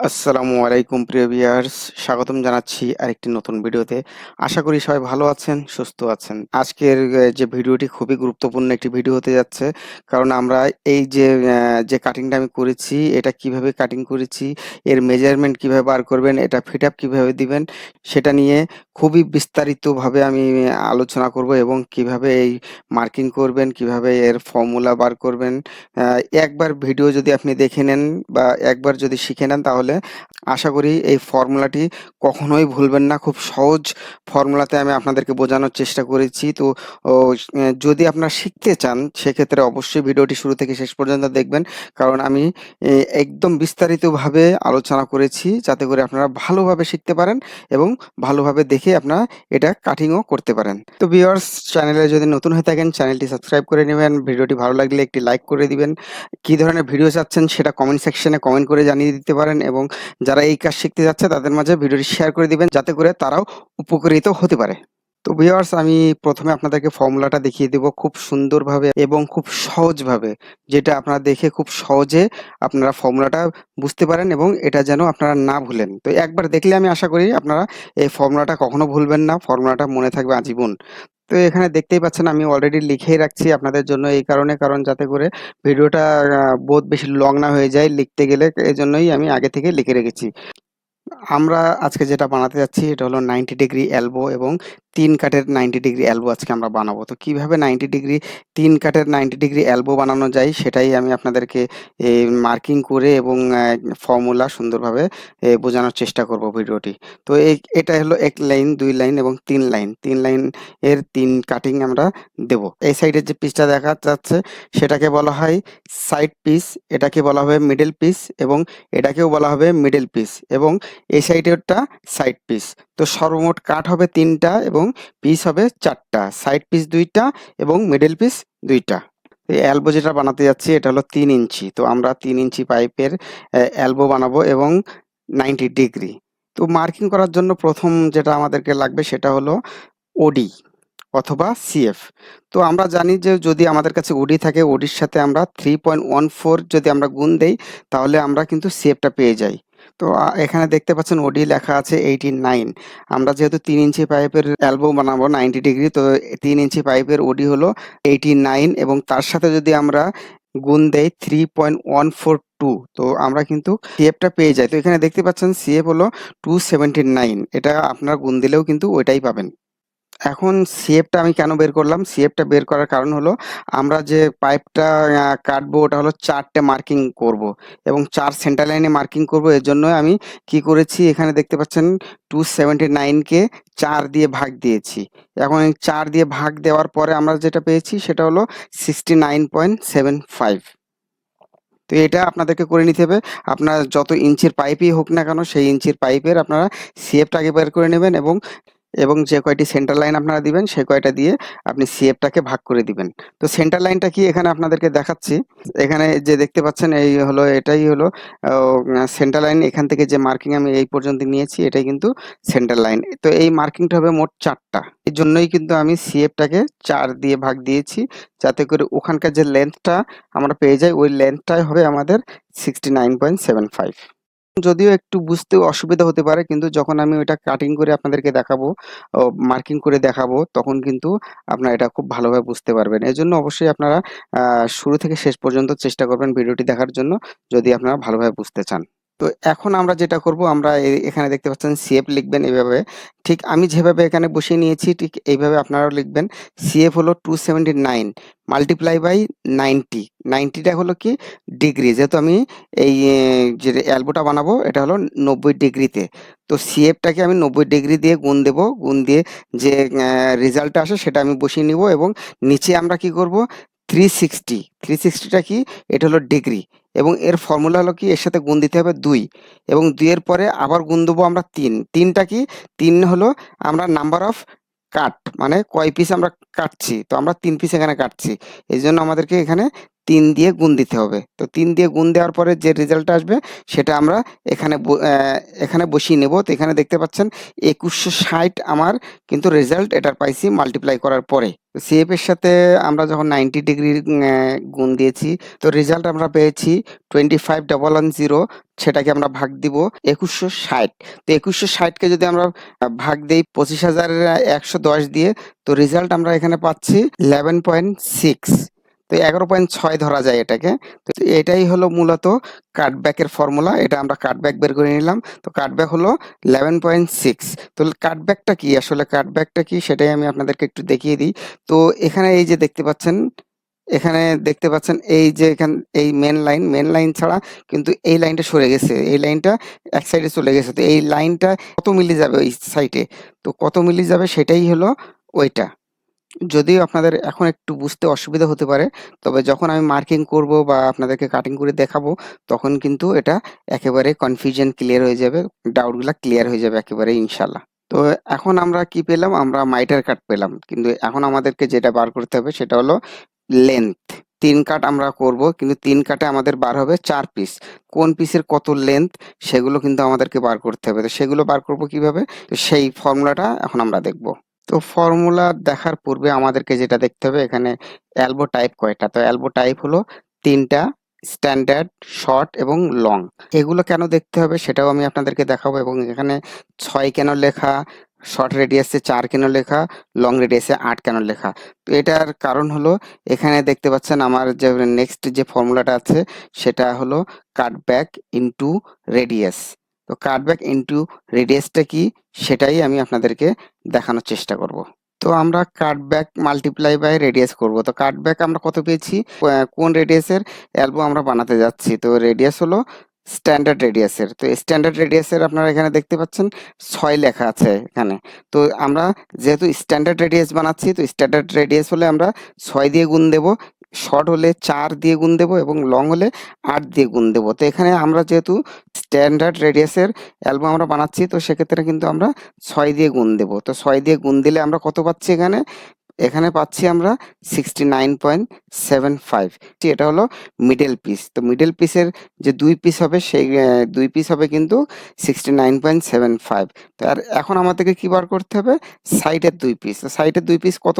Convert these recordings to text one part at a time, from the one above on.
আসসালামু আলাইকুম, প্রিয় ভিউয়ার্স। স্বাগতম জানাচ্ছি আরেকটি নতুন ভিডিওতে। আশা করি সবাই ভালো আছেন, সুস্থ আছেন। আজকের যে ভিডিওটি খুবই গুরুত্বপূর্ণ একটি ভিডিও হতে যাচ্ছে, কারণ আমরা এই যে যে কাটিংটা আমি করেছি, এটা কীভাবে কাটিং করেছি, এর মেজারমেন্ট কীভাবে বার করবেন, এটা ফিট আপ কীভাবে দিবেন, সেটা নিয়ে খুবই বিস্তারিতভাবে আমি আলোচনা করব এবং কীভাবে এই মার্কিং করবেন, কীভাবে এর ফর্মুলা বার করবেন। একবার ভিডিও যদি আপনি দেখে নেন বা একবার যদি শিখে নেন, তাহলে আশা করি এই ফর্মুলাটি কখনোই ভুলবেন না। খুব সহজ ফর্মুলাতে আমি আপনাদেরকে বোঝানোর চেষ্টা করেছি। তো যদি আপনারা শিখতে চান, সেক্ষেত্রে অবশ্যই ভিডিওটি শুরু থেকে শেষ পর্যন্ত দেখবেন। কারণ আমি একদম বিস্তারিতভাবে আলোচনা করেছি যাতে করে আপনারা ভালোভাবে শিখতে পারেন এবং ভালোভাবে দেখে আপনারা এটা কাটিংও করতে পারেন। তো ভিউয়ার্স, চ্যানেলে যদি নতুন হয়ে থাকেন, চ্যানেলটি সাবস্ক্রাইব করে নেবেন। ভিডিওটি ভালো লাগলে একটি লাইক করে দিবেন। কি ধরনের ভিডিও চাচ্ছেন, সেটা কমেন্ট সেকশনে কমেন্ট করে জানিয়ে দিতে পারেন এবং যারা এই কাজ শিখতে যাচ্ছে, তাদের মাঝে ভিডিওটি শেয়ার করে দিবেন যাতে করে তারাও উপকৃত হতে পারে। তো ভিউয়ার্স আমি প্রথমে আপনাদেরকে ফর্মুলাটা দেখিয়ে দেব খুব সুন্দরভাবে এবং খুব সহজভাবে, যেটা আপনারা দেখে খুব সহজে আপনারা ফর্মুলাটা বুঝতে পারেন এবং এটা যেন আপনারা না ভুলেন। তো একবার দেখলে আমি আশা করি আপনারা এই ফর্মুলাটা কখনো ভুলবেন না ফর্মুলাটা মনে থাকবে আজীবন। তো এখানে দেখতেই পাচ্ছেন আমি অলরেডি লিখেই রাখছি আপনাদের জন্য এই কারণে, কারণ যাতে করে ভিডিওটা বহুত বেশি লং না হয়ে যায় লিখতে গেলে, এজন্যই আমি আগে থেকে লিখে রেখেছি। আমরা আজকে যেটা বানাতে যাচ্ছি, এটা হলো নাইনটি ডিগ্রি এলবো এবং তিন কাটের নাইনটি ডিগ্রি এলবো আজকে আমরা বানাবো। তো কীভাবে নাইনটি ডিগ্রি তিন কাটের নাইনটি ডিগ্রি এলবো বানানো যায় সেটাই আমি আপনাদেরকে মার্কিং করে এবং ফর্মুলা সুন্দরভাবে বোঝানোর চেষ্টা করব ভিডিওটি। তো এটা হলো এক লাইন, দুই লাইন এবং তিন লাইন। তিন লাইন এর তিন কাটিং আমরা দেব। এই সাইডের যে পিসটা দেখা যাচ্ছে সেটাকে বলা হয় সাইড পিস এটাকে বলা হবে মিডল পিস এবং এটাকেও বলা হবে মিডল পিস এবং এই সাইডেরটা সাইড পিস তো সর্বমোট কাট হবে তিনটা এবং পিস হবে চারটা। সাইড পিস দুইটা এবং মিডল পিস দুইটা। এলবো যেটা বানাতে যাচ্ছি, এটা হলো তিন ইঞ্চি। তো আমরা তিন ইঞ্চি পাইপের অ্যালবো বানাবো এবং নাইনটি ডিগ্রি তো মার্কিং করার জন্য প্রথম যেটা আমাদেরকে লাগবে সেটা হলো ওডি অথবা সিএফ তো আমরা জানি যে যদি আমাদের কাছে ওডি থাকে ওডির সাথে আমরা থ্রি পয়েন্ট ওয়ান ফোর যদি আমরা গুণ দেই, তাহলে আমরা কিন্তু সিএফটা পেয়ে যাই। তো এখানে দেখতে পাচ্ছেন ওডি লেখা আছে এইটি নাইন আমরা যেহেতু তিন ইঞ্চি পাইপের অ্যালবো বানাবো নাইনটি ডিগ্রি তো তিন ইঞ্চি পাইপের ওডি হলো এইটি নাইন এবং তার সাথে যদি আমরা গুণ ফোর টু তো আমরা কিন্তু সিএফটা পেয়ে যাই। তো এখানে দেখতে পাচ্ছেন সিএফ হলো টু সেভেন্টি নাইন এটা আপনার গুণ দিলেও কিন্তু ওইটাই পাবেন। এখন সিএফটা আমি কেন বের করলাম? সিএফটা বের করার কারণ হলো, আমরা যে পাইপটা কাটবো ওটা হলো চারটে মার্কিং করব এবং চার সেন্টার লাইনে মার্কিং করব। এর জন্য আমি কি করেছি? এখানে দেখতে পাচ্ছেন টু সেভেন্টি নাইনকে চার দিয়ে ভাগ দিয়েছি। এখন চার দিয়ে ভাগ দেওয়ার পরে আমরা যেটা পেয়েছি সেটা হলো sixty nine point seven five তো এটা আপনাদেরকে করে নিতে হবে। আপনার যত ইঞ্চির পাইপই হোক না কেন, সেই ইঞ্চির পাইপের আপনারা সিএফটা আগে বের করে নেবেন এবং এবং যে কয়টি সেন্টার লাইন আপনারা দিবেন, সে কয়টা দিয়ে আপনি সিএফটাকে ভাগ করে দিবেন। তো সেন্টার লাইনটা কি এখানে আপনাদেরকে দেখাচ্ছি। এখানে যে দেখতে পাচ্ছেন, এই হলো, এটাই হলো সেন্টার লাইন এখান থেকে যে মার্কিং আমি এই পর্যন্ত নিয়েছি, এটাই কিন্তু সেন্টার লাইন তো এই মার্কিংটা হবে মোট চারটা। এই জন্যই কিন্তু আমি সিএফটাকে চার দিয়ে ভাগ দিয়েছি, যাতে করে ওখানকার যে লেন্থটা আমরা পেয়ে যাই, ওই লেন্থটাই হবে আমাদের sixty nine point seven five যদিও একটু বুঝতে অসুবিধা হতে পারে, কিন্তু যখন আমি ওইটা কাটিং করে আপনাদেরকে দেখাবো মার্কিং করে দেখাবো, তখন কিন্তু আপনারা এটা খুব ভালোভাবে বুঝতে পারবেন। এজন্য অবশ্যই আপনারা শুরু থেকে শেষ পর্যন্ত চেষ্টা করবেন ভিডিওটি দেখার জন্য, যদি আপনারা ভালোভাবে বুঝতে চান। তো এখন আমরা যেটা করব, আমরা এ- এখানে দেখতে পাচ্ছেন সিএফ লিখবেন এইভাবে ঠিক আমি যেভাবে এখানে বসিয়ে নিয়েছি, ঠিক এইভাবে আপনারাও লিখবেন। সিএফ হলো two seventy nine multiply by ninety নাইনটিটা হলো কি? ডিগ্রি যেহেতু আমি এই যে অ্যালবোটা বানাবো, এটা হলো নব্বই ডিগ্রিতে তো সিএফটাকে আমি নব্বই ডিগ্রি দিয়ে গুণ দেবো। গুণ দিয়ে যে রেজাল্টটা আসে, সেটা আমি বসিয়ে নিব এবং নিচে আমরা কি করব? থ্রি সিক্সটি থ্রি সিক্সটিটা কি? এটা হলো ডিগ্রি এবং এর ফর্মুলা হলো কি? এর সাথে গুণ দিতে হবে দুই। এবং দুইয়ের পরে আবার গুণ দেবো আমরা তিন। তিনটা কি? তিন হলো আমরা নাম্বার অফ কাট মানে কয় পিস আমরা কাটছি? তো আমরা তিন পিস এখানে কাটছি। এই জন্য আমাদেরকে এখানে তিন দিয়ে গুণ দিতে হবে। তো তিন দিয়ে গুণ দেওয়ার পরে যে রেজাল্ট আসবে, সেটা আমরা এখানে এখানে বসিয়ে নেব। তো এখানে দেখতে পাচ্ছেন, একুশশো ষাট আমার কিন্তু রেজাল্ট এটার পাইছি মাল্টিপ্লাই করার পরে। সিএফ এর সাথে আমরা যখন নাইনটি ডিগ্রি গুণ দিয়েছি, তো রেজাল্ট আমরা পেয়েছি twenty five double one zero সেটাকে আমরা ভাগ দিব একুশশো ষাট। তো একুশশো ষাটকে যদি আমরা ভাগ দিই পঁচিশ হাজার একশো দশ দিয়ে, তো রেজাল্ট আমরা এখানে পাচ্ছি ইলেভেন পয়েন্ট সিক্স তো এগারো পয়েন্ট ছয় ধরা যায় এটাকে। তো এটাই হলো মূলত কাটব্যাকের ফর্মুলা এটা আমরা কাটব্যাক বের করে নিলাম। তো কাটব্যাক হলো ইলেভেন পয়েন্ট সিক্স তো কাটব্যাকটা কি? আসলে কাটব্যাকটা কি? সেটাই আমি আপনাদেরকে একটু দেখিয়ে দিই। তো এখানে এই যে দেখতে পাচ্ছেন, এখানে দেখতে পাচ্ছেন এই যে এখান, এই মেন লাইন মেন লাইন ছাড়া কিন্তু এই লাইনটা সরে গেছে। এই লাইনটা এক সাইডে চলে গেছে। তো এই লাইনটা কত মিলি যাবে ওই সাইডে তো কত মিলি যাবে সেটাই হলো ওইটা। যদিও আপনাদের এখন একটু বুঝতে অসুবিধা হতে পারে, তবে যখন আমি মার্কিং করব বা আপনাদেরকে কাটিং করে দেখাবো, তখন কিন্তু এটা একেবারে কনফিউশন ক্লিয়ার হয়ে যাবে ডাউটগুলো ক্লিয়ার হয়ে যাবে একেবারে ইনশাল্লাহ তো এখন আমরা কি পেলাম? আমরা মাইটার কাট পেলাম। কিন্তু এখন আমাদেরকে যেটা বার করতে হবে সেটা হলো লেন্থ তিন কাট আমরা করব, কিন্তু তিন কাটে আমাদের বার হবে চার পিস কোন পিসের কত লেন্থ সেগুলো কিন্তু আমাদেরকে বার করতে হবে। তো সেগুলো বার করব কীভাবে? তো সেই ফর্মুলাটা এখন আমরা দেখব। তো ফর্মুলা দেখার পূর্বে আমাদেরকে যেটা দেখতে হবে, এখানে অ্যালবো টাইপ কয়টা? তো অ্যালবো টাইপ হলো তিনটা স্ট্যান্ডার্ড শর্ট এবং লং এগুলো কেন দেখতে হবে সেটাও আমি আপনাদেরকে দেখাবো এবং এখানে ছয় কেন লেখা শর্ট রেডিয়াসে চার কেন লেখা লং রেডিয়াসে আট কেন লেখা। তো এটার কারণ হলো এখানে দেখতে পাচ্ছেন আমার যে নেক্সট যে ফর্মুলাটা আছে সেটা হলো কাটব্যাক ইনটু রেডিয়াস তো কাটব্যাক ইনটু রেডিয়াসটা কি? সেটাই আমি আপনাদেরকে দেখানোর চেষ্টা করব। তো আমরা কাটব্যাক মাল্টিপ্লাই বাই রেডিয়াস করব। তো কাটব্যাক আমরা কত পেয়েছি? কোন রেডিয়াসের অ্যালবো আমরা বানাতে যাচ্ছি। তো রেডিয়াস হলো স্ট্যান্ডার্ড রেডিয়াসের তো স্ট্যান্ডার্ড রেডিয়াসের আপনারা এখানে দেখতে পাচ্ছেন ছয় লেখা আছে এখানে। তো আমরা যেহেতু স্ট্যান্ডার্ড রেডিয়াস বানাচ্ছি, তো স্ট্যান্ডার্ড রেডিয়াস হলে আমরা ছয় দিয়ে গুণ দেব। শর্ট হলে চার দিয়ে গুণ দেবো এবং লং হলে আট দিয়ে গুণ দেবো। তো এখানে আমরা যেহেতু স্ট্যান্ডার্ড রেডিয়াসের অ্যালবাম আমরা বানাচ্ছি, তো সেক্ষেত্রে কিন্তু আমরা ছয় দিয়ে গুণ দেবো। তো ছয় দিয়ে গুণ দিলে আমরা কত পাচ্ছি এখানে? এখানে পাচ্ছি আমরা sixty nine point seven five এটা হলো মিডল পিস তো মিডল পিসের যে দুই পিস হবে, সেই দুই পিস হবে কিন্তু sixty nine point seven five তো আর এখন আমাদেরকে কী বার করতে হবে? সাইডের দুই পিস তো সাইডের দুই পিস কত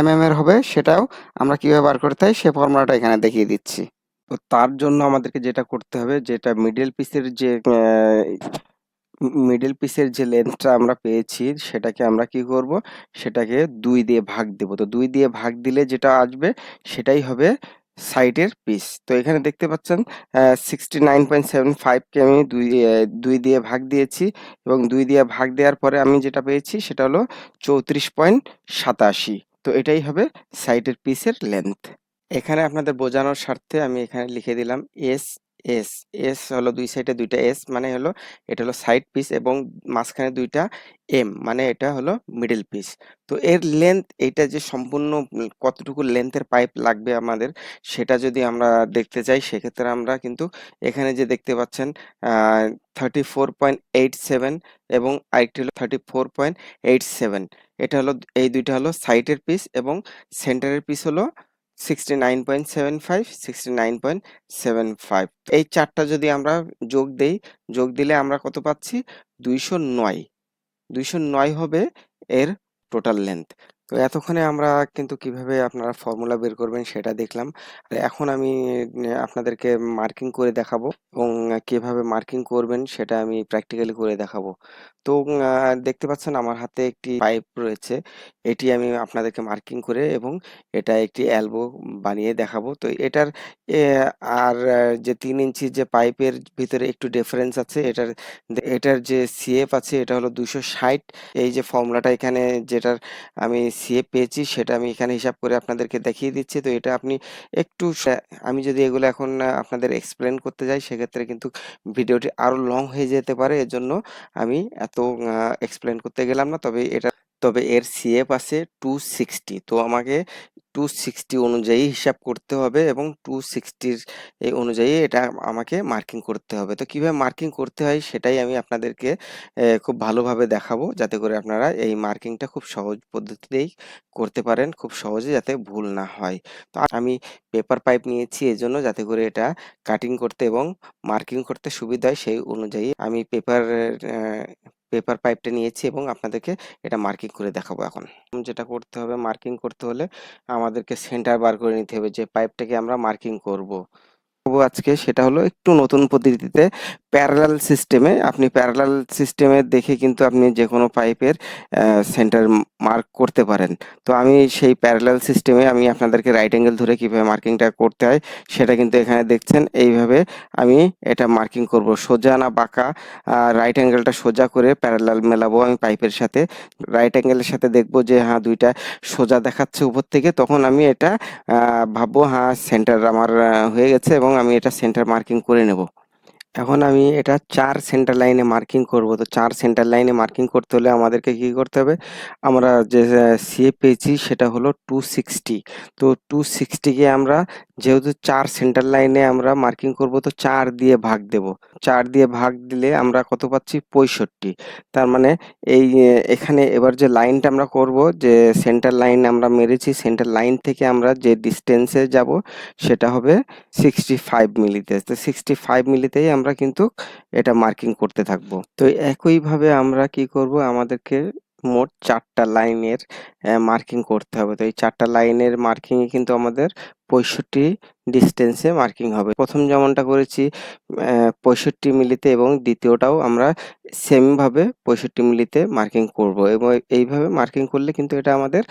এম এম এর হবে সেটাও আমরা কীভাবে বার করতে হয়, সে ফর্মুলাটা এখানে দেখিয়ে দিচ্ছি। তো তার জন্য আমাদেরকে যেটা করতে হবে, যেটা মিডল পিসের যে মিডল পিসের যে লেন্থটা আমরা পেয়েছি, সেটাকে আমরা কি করব? সেটাকে দুই দিয়ে ভাগ দেব। তো দুই দিয়ে ভাগ দিলে যেটা আসবে, সেটাই হবে সাইডের পিস তো এখানে দেখতে পাচ্ছেন সিক্সটি নাইন পয়েন্ট সেভেন ফাইভকে আমি দুই দুই দিয়ে ভাগ দিয়েছি এবং দুই দিয়ে ভাগ দেওয়ার পরে আমি যেটা পেয়েছি, সেটা হলো চৌত্রিশ পয়েন্ট সাতাশি। তো এটাই হবে সাইডের পিসের লেন্থ এখানে আপনাদের বোঝানোর স্বার্থে আমি এখানে লিখে দিলাম এস এস এস হলো দুই সাইডে দুইটা এস মানে হলো এটা হলো সাইড পিস এবং মাঝখানে দুইটা এম মানে এটা হলো মিডল পিস তো এর লেন্থ এইটা যে সম্পূর্ণ কতটুকু লেন্থের পাইপ লাগবে আমাদের সেটা যদি আমরা দেখতে চাই সেক্ষেত্রে আমরা কিন্তু এখানে যে দেখতে পাচ্ছেন thirty four point eight seven এবং আরেকটি হলো thirty four point eight seven এটা হলো, এই দুইটা হলো সাইডের পিস এবং সেন্টারের পিস হলো sixty nine point seven five sixty nine point seven five এই চারটা যদি আমরা যোগ দেই, যোগ দিলে আমরা কত পাচ্ছি? দুইশো নয়। দুইশো নয় হবে এর টোটাল লেন্থ তো এতক্ষণে আমরা কিন্তু কীভাবে আপনারা ফর্মুলা বের করবেন সেটা দেখলাম। আর এখন আমি আপনাদেরকে মার্কিং করে দেখাবো এবং কীভাবে মার্কিং করবেন সেটা আমি প্র্যাকটিক্যালি করে দেখাবো। তো দেখতে পাচ্ছেন আমার হাতে একটি পাইপ রয়েছে। এটি আমি আপনাদেরকে মার্কিং করে এবং এটা একটি এলবো বানিয়ে দেখাবো। তো এটার আর যে তিন ইঞ্চি যে পাইপের ভিতরে একটু ডিফারেন্স আছে, এটার এটার যে সিএফ আছে, এটা হলো দুশো ষাট। এই যে ফর্মুলাটা এখানে যেটার আমি সিএফ পেয়েছি, সেটা আমি এখানে হিসাব করে আপনাদেরকে দেখিয়ে দিচ্ছি। তো এটা আপনি একটু আমি যদি এগুলো এখন আপনাদের এক্সপ্লেন করতে যাই, সেক্ষেত্রে কিন্তু ভিডিওটি আরও লং হয়ে যেতে পারে। এজন্য আমি এত এক্সপ্লেন করতে গেলাম না, তবে এটা, তবে এর সিএফ আছে টু সিক্সটি তো আমাকে টু সিক্সটি অনুযায়ী হিসাব করতে হবে এবং টু সিক্সটির এই অনুযায়ী এটা আমাকে মার্কিং করতে হবে। তো কীভাবে মার্কিং করতে হয় সেটাই আমি আপনাদেরকে খুব ভালোভাবে দেখাবো, যাতে করে আপনারা এই মার্কিংটা খুব সহজ পদ্ধতিতেই করতে পারেন, খুব সহজে যাতে ভুল না হয়। তো আমি পেপার পাইপ নিয়েছি এজন্য যাতে করে এটা কাটিং করতে এবং মার্কিং করতে সুবিধা হয়, সেই অনুযায়ী আমি পেপার পেপার পাইপটা নিয়েছি এবং আপনাদেরকে এটা মার্কিং করে দেখাবো এখন। যেটা করতে হবে মার্কিং করতে হলে আমাদেরকে সেন্টার বার করে নিতে হবে যে পাইপটাকে আমরা মার্কিং করব। করব আজকে সেটা হলো একটু নতুন পদ্ধতিতে প্যারালাল সিস্টেমে আপনি প্যারালাল সিস্টেমে দেখে কিন্তু আপনি যে কোনো পাইপের সেন্টার মার্ক করতে পারেন। তো আমি সেই প্যারালাল সিস্টেমে আমি আপনাদেরকে রাইট অ্যাঙ্গেল ধরে কীভাবে মার্কিংটা করতে হয়, সেটা কিন্তু এখানে দেখছেন। এইভাবে আমি এটা মার্কিং করব। সোজা না বাঁকা রাইট অ্যাঙ্গেলটা সোজা করে প্যারালাল মেলাবো আমি পাইপের সাথে। রাইট অ্যাঙ্গেলের সাথে দেখব যে হ্যাঁ দুইটা সোজা দেখাচ্ছে উপর থেকে। তখন আমি এটা ভাববো হ্যাঁ সেন্টার আমার হয়ে গেছে এবং আমি এটা সেন্টার মার্কিং করে নেব। এখন আমি এটা চার সেন্টার লাইনে মার্কিং করব। তো চার সেন্টার লাইনে মার্কিং করতে হলে আমাদেরকে কি করতে হবে? আমরা যে সিএ পেয়েছি সেটা হলো টু সিক্সটি তো টু সিক্সটিকে আমরা যেহেতু চার সেন্টার লাইনে আমরা মার্কিং করব, তো চার দিয়ে ভাগ দেব। চার দিয়ে ভাগ দিলে আমরা কত পাচ্ছি? পঁয়ষট্টি। তার মানে এই, এখানে এবার যে লাইনটা আমরা করব, যে সেন্টার লাইন আমরা মেরেছি সেন্টার লাইন থেকে আমরা যে ডিস্টেন্সে যাব, সেটা হবে সিক্সটি ফাইভ মিলিতে। তো সিক্সটি ফাইভ মিলিতেই আমরা কিন্তু এটা মার্কিং করতে থাকব। তো একইভাবে আমরা কি করব? আমাদেরকে মোট চারটা লাইনের মার্কিং করতে হবে। তো এই চারটা লাইনের মার্কিংয়ে কিন্তু আমাদের পঁয়ষট্টি ডিস্টেন্সে মার্কিং হবে। প্রথম যেমনটা করেছি পঁয়ষট্টি মিলিতে এবং দ্বিতীয়টাও আমরা সেমভাবে পঁয়ষট্টি মিলিতে মার্কিং করব। এবং এইভাবে মার্কিং করলে কিন্তু এটা আমাদের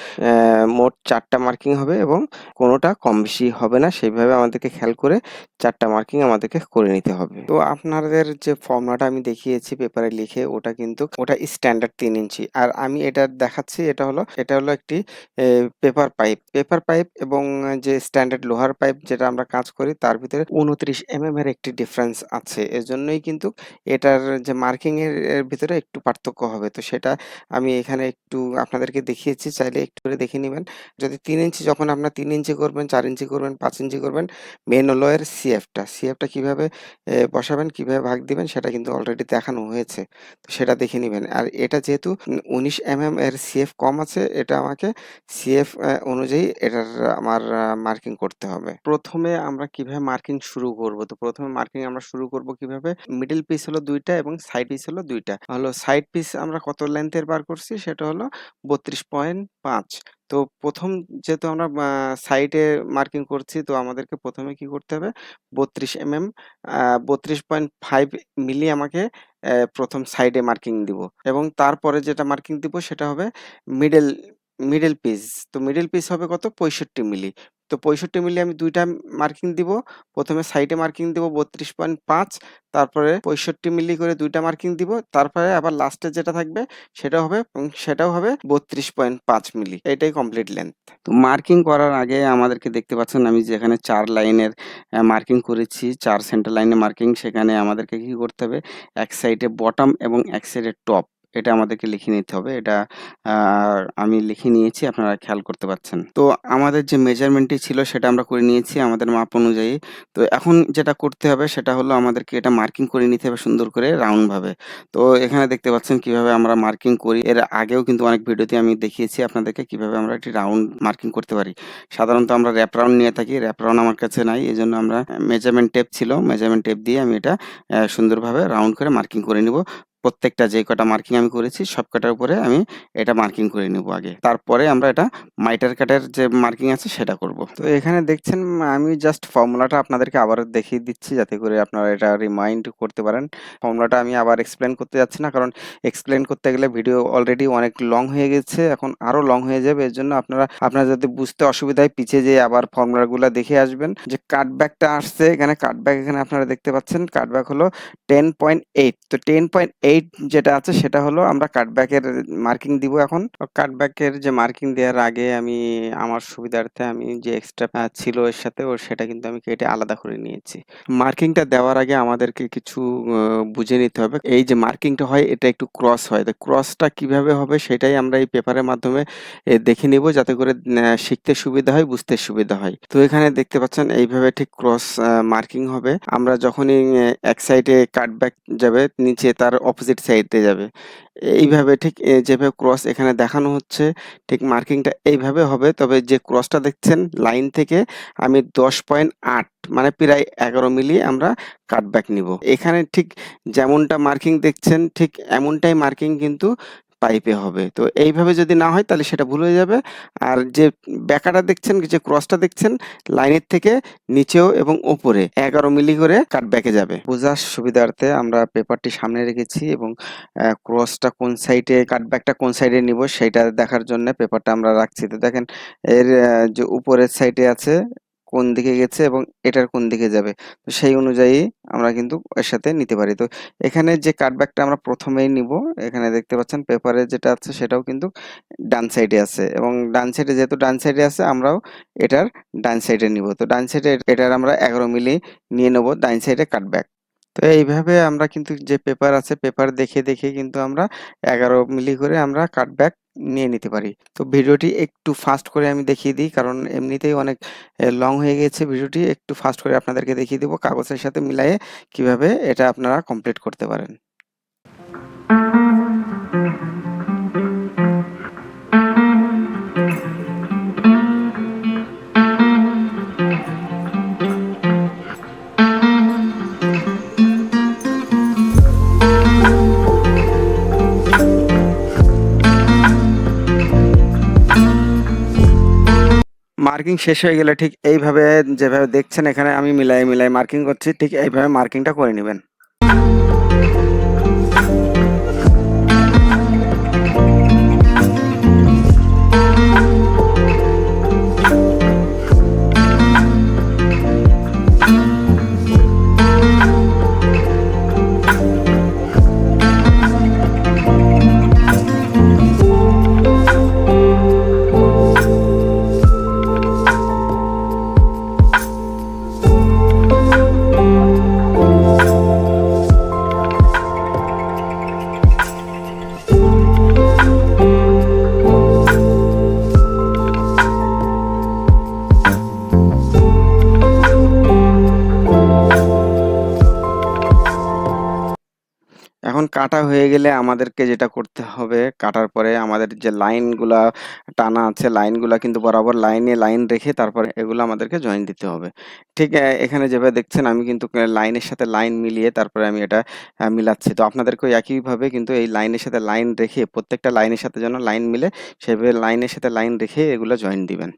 মোট চারটা মার্কিং হবে এবং কোনোটা কম বেশি হবে না। সেইভাবে আমাদেরকে খেয়াল করে চারটা মার্কিং আমাদেরকে করে নিতে হবে। তো আপনাদের যে ফর্মুলাটা আমি দেখিয়েছি পেপারে লিখে, ওটা কিন্তু, ওটা স্ট্যান্ডার্ড তিন ইঞ্চি। আর আমি এটা দেখাচ্ছি, এটা হলো এটা হলো একটি পেপার পাইপ পেপার পাইপ এবং যে স্ট্যান্ডার্ড লোহার পাইপ যেটা আমরা কাজ করি, তার ভিতরে উনত্রিশ এম এর একটি ডিফারেন্স আছে। এজন্যই কিন্তু এটার যে মার্কিং এর ভিতরে একটু পার্থক্য হবে। তো সেটা আমি এখানে একটু আপনাদেরকে দেখিয়েছি, চাইলে একটু করে দেখে নেবেন। যদি তিন ইঞ্চি যখন আপনার তিন ইঞ্চি করবেন, চার ইঞ্চি করবেন, পাঁচ ইঞ্চি করবেন মেন হলো এর সিএফটা সিএফটা কীভাবে বসাবেন, কীভাবে ভাগ দিবেন, সেটা কিন্তু অলরেডি দেখানো হয়েছে। তো সেটা দেখে নেবেন। আর এটা যেহেতু উনিশ এম এম এর সিএফ কম আছে, এটা আমাকে সিএফ অনুযায়ী এটার আমার মার্কিং করতে হবে। প্রথমে আমরা কীভাবে মার্কিং শুরু করব? তো প্রথমে মার্কিং আমরা শুরু করব কীভাবে? মিডল পিস হলো দুইটা এবং সাইড পিস হলো দুইটা। হলো সাইড পিস আমরা কত লেন্থের বার করছি? সেটা হলো বত্রিশ পয়েন্ট পাঁচ। তো প্রথম যেহেতু আমরা সাইডে মার্কিং করছি, তো আমাদেরকে প্রথমে কি করতে হবে? বত্রিশ এম এম বত্রিশ পয়েন্ট ফাইভ মিলি আমাকে প্রথম সাইডে মার্কিং দিব। এবং তারপরে যেটা মার্কিং দিব সেটা হবে মিডল মিডল পিস তো মিডল পিস হবে কত? পঁয়ষট্টি মিলি তো পঁয়ষট্টি মিলি আমি দুইটা মার্কিং দিব। প্রথমে সাইডে মার্কিং দিব বত্রিশ পয়েন্ট পাঁচ, তারপরে পঁয়ষট্টি মিলি করে দুইটা মার্কিং দিব, তারপরে আবার লাস্টে যেটা থাকবে সেটা হবে সেটাও হবে বত্রিশ পয়েন্ট পাঁচ মিলি। এটাই কমপ্লিট লেন্থ তো মার্কিং করার আগে আমাদেরকে দেখতে পাচ্ছেন আমি যেখানে চার লাইনের মার্কিং করেছি, চার সেন্টার লাইনে মার্কিং সেখানে আমাদেরকে কি করতে হবে? এক সাইডে বটম এবং এক সাইডে টপ এটা আমাদেরকে লিখে নিতে হবে। এটা আমি লিখে নিয়েছি, আপনারা খেয়াল করতে পারছেন। তো আমাদের যে মেজারমেন্টটি ছিল, সেটা আমরা করে নিয়েছি আমাদের মাপ অনুযায়ী। তো এখন যেটা করতে হবে, সেটা হলো আমাদেরকে এটা মার্কিং করে নিতে হবে সুন্দর করে রাউন্ড ভাবে। তো এখানে দেখতে পাচ্ছেন কীভাবে আমরা মার্কিং করি। এর আগেও কিন্তু অনেক ভিডিওতে আমি দেখিয়েছি আপনাদেরকে কীভাবে আমরা একটি রাউন্ড মার্কিং করতে পারি। সাধারণত আমরা র্যাপ রাউন্ড নিয়ে থাকি র্যাপ রাউন্ড আমার কাছে নাই এই জন্য আমরা মেজারমেন্ট টেপ ছিল মেজারমেন্ট টেপ দিয়ে আমি এটা সুন্দরভাবে রাউন্ড করে মার্কিং করে নিব। প্রত্যেকটা যে কটা মার্কিং আমি করেছি সব কটার উপরে আমি এটা মার্কিং করে নেব আগে। তারপরে আমরা এটা মাইটার কাটের যে মার্কিং আছে, সেটা করব। তো এখানে দেখছেন, আমি জাস্ট ফর্মুলাটা আপনাদেরকে আবার দেখিয়ে দিচ্ছি, যাতে করে আপনারা এটা রিমাইন্ড করতে পারেন। ফর্মুলাটা আমি আবার এক্সপ্লেন করতে যাচ্ছি না, কারণ এক্সপ্লেন করতে গেলে ভিডিও অলরেডি অনেক লং হয়ে গেছে, এখন আরও লং হয়ে যাবে। এর জন্য আপনারা আপনারা যদি বুঝতে অসুবিধায় পিছিয়ে যেয়ে আবার ফর্মুলাগুলো দেখে আসবেন। যে কাটব্যাকটা আসছে, এখানে কাটব্যাক এখানে আপনারা দেখতে পাচ্ছেন কাটব্যাক হলো টেন পয়েন্ট এইট তো টেন পয়েন্ট এইট যেটা আছে সেটা হলো আমরা কাটব্যাকের মার্কিং দিব এখন। কাটব্যাকের যে মার্কিং দেওয়ার আগে আমি আমার সুবিধার্থে আমি যে এক্সট্রা ছিল এর সাথে ওর সেটা কিন্তু আমি কেটে আলাদা করে নিয়েছি। মার্কিংটা দেওয়ার আগে আমাদেরকে কিছু বুঝে নিতে হবে। এই যে মার্কিংটা হয় এটা একটু ক্রস হয়। তো ক্রসটা কীভাবে হবে সেটাই আমরা এই পেপারের মাধ্যমে দেখে নিব যাতে করে শিখতে সুবিধা হয়, বুঝতে সুবিধা হয়। তো এখানে দেখতে পাচ্ছেন এইভাবে ঠিক ক্রস মার্কিং হবে। আমরা যখনই এক সাইডে কাটব্যাক যাবে নিচে তার অপোজিট সাইডে যাবে। এইভাবে ঠিক যেভাবে ক্রস এখানে দেখানো হচ্ছে, ঠিক মার্কিংটা এইভাবে হবে। তবে যে ক্রসটা দেখছেন লাইন থেকে আমি 10.8 মানে প্রায় এগারো মিলিয়ে আমরা কাটব্যাক নিব। এখানে ঠিক যেমনটা মার্কিং দেখছেন, ঠিক এমনটাই মার্কিং কিন্তু পাইপে হবে। তো এইভাবে যদি না হয় তাহলে সেটা ভুল হয়ে যাবে। আর যে ব্যাকাটা দেখছেন, যে ক্রসটা দেখছেন লাইনের থেকে নিচেও এবং ওপরে এগারো মিলি করে কাট ব্যাকে যাবে। বোঝার সুবিধার্থে আমরা পেপারটি সামনে রেখেছি এবং ক্রসটা কোন সাইডে কাট ব্যাকটা কোন সাইডে নিব সেটা দেখার জন্য পেপারটা আমরা রাখছি। তো দেখেন এর যে উপরের সাইডে আছে কোন দিকে গেছে এবং এটার কোন দিকে যাবে। তো সেই অনুযায়ী আমরা কিন্তু এর সাথে নিতে পারি। তো এখানে যে কাটব্যাকটা আমরা ১ম এই নিব, এখানে দেখতে পাচ্ছেন পেপারে যেটা আছে সেটাও কিন্তু ডান সাইডে আছে এবং ডান সাইডে যেহেতু ডান সাইডে আছে আমরাও এটার ডান সাইডে নিব। তো ডান সাইডে এটার আমরা 11 মিলি নিয়ে নেব ডান সাইডে কাটব্যাক। তো এইভাবে আমরা কিন্তু যে পেপার আছে পেপার দেখে, দেখে কিন্তু আমরা 11 মিলি করে আমরা কাটব্যাক নিয়ে নিতে পারি। তো ভিডিওটি একটু ফাস্ট করে আমি দেখিয়ে দিই, কারণ এমনিতেই অনেক লং হয়ে গেছে ভিডিওটি। একটু ফাস্ট করে আপনাদেরকে দেখিয়ে দিব, কাগজের সাথে মিলাইয়ে কীভাবে এটা আপনারা কমপ্লিট করতে পারেন। মার্কিং শেষ হয়ে গেলে ঠিক এইভাবে যেভাবে দেখছেন এখানে, আমি মিলাই মিলাই মার্কিং করছি, ঠিক এইভাবে মার্কিংটা করে নিবেন। হয়ে গেলে আমাদেরকে যেটা করতে হবে, কাটার পরে আমাদের যে লাইনগুলা টানা আছে, লাইনগুলা কিন্তু বরাবর লাইনে লাইন রেখে তারপরে এগুলো আমাদেরকে জয়েন দিতে হবে। ঠিক এখানে যেভাবে দেখছেন আমি কিন্তু লাইনের সাথে লাইন মিলিয়ে তারপরে আমি এটা মিলাচ্ছি। তো আপনাদেরকেও একইভাবে কিন্তু এই লাইনের সাথে লাইন রেখে প্রত্যেকটা লাইনের সাথে যেন লাইন মিলে সেভাবে লাইনের সাথে লাইন রেখে এগুলো জয়েন দিবেন।